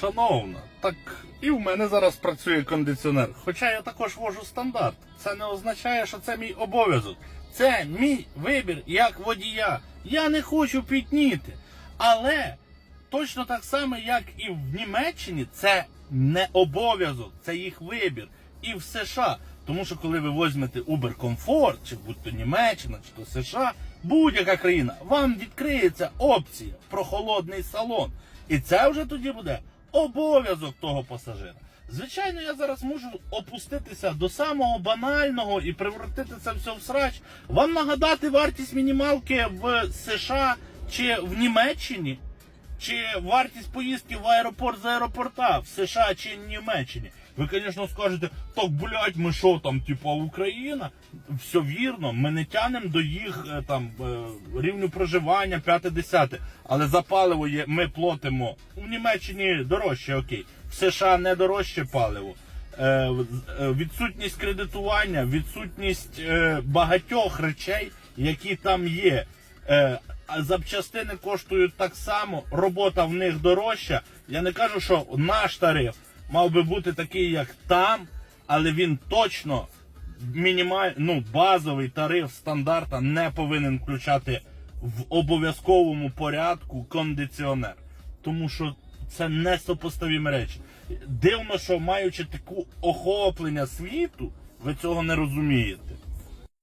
Шановна, так і в мене зараз працює кондиціонер. Хоча я також вожу стандарт. Це не означає, що це мій обов'язок. Це мій вибір як водія. Я не хочу пітніти. Але точно так само, як і в Німеччині, це не обов'язок, це їх вибір. І в США. Тому що коли ви візьмете Uber Comfort, чи будь то Німеччина, чи то США, будь-яка країна, вам відкриється опція про холодний салон. І це вже тоді буде обов'язок того пасажира. Звичайно, я зараз можу опуститися до самого банального і превратити це все в срач. Вам нагадати вартість мінімалки в США чи в Німеччині, чи вартість поїздки в аеропорт з аеропорта в США чи Німеччині. Ви, звісно, скажете, так, блядь, ми що там, типа Україна? Все вірно, ми не тянемо до їх е, там е, рівню проживання 5-10. Але за паливо є, ми платимо в Німеччині дорожче, окей. В США не дорожче паливо. Е, відсутність кредитування, відсутність багатьох речей, які там є. Запчастини коштують так само, робота в них дорожча. Я не кажу, що наш тариф мав би бути такий, як там, але він точно мінімаль, ну, базовий тариф стандарта не повинен включати в обов'язковому порядку кондиціонер. Тому що це несопоставімі речі. Дивно, що маючи таку охоплення світу, ви цього не розумієте.